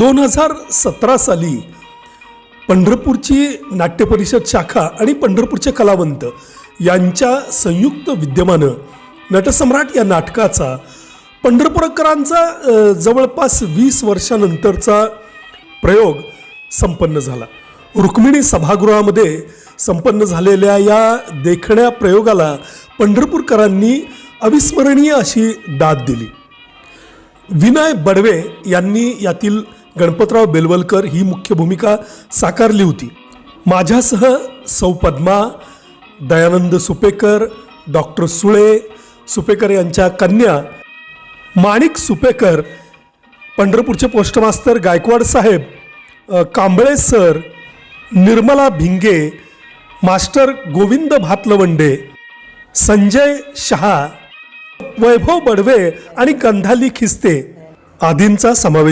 दोन हजार सतरा साली पंढरपूरची नाट्य परिषद शाखा आणि पंढरपूरचे कलावंत यांच्या संयुक्त विद्यमानं नटसम्राट या नाटकाचा पंढरपूरकरांचा जवळपास वीस वर्षानंतरचा प्रयोग संपन्न झाला. रुक्मिणी सभागृहामध्ये संपन्न झालेल्या या देखण्या प्रयोगाला पंढरपूरकरांनी अविस्मरणीय अशी दाद दिली. विनय बडवे यांनी यातील गणपतराव बेलवलकर ही मुख्य भूमिका साकारली होती. माझ्यासह सौ पद्मा दयानंद सुपेकर डॉक्टर सुळे सुपेकर यांच्या कन्या माणिक सुपेकर पंढरपूरचे पोस्टमास्तर गायकवाड साहेब कांबळे सर निर्मला भिंगे मास्टर गोविंद भातलवंडे संजय शहा वैभव बडवे आणि गंधाली खिस्ते आदींचा समावेश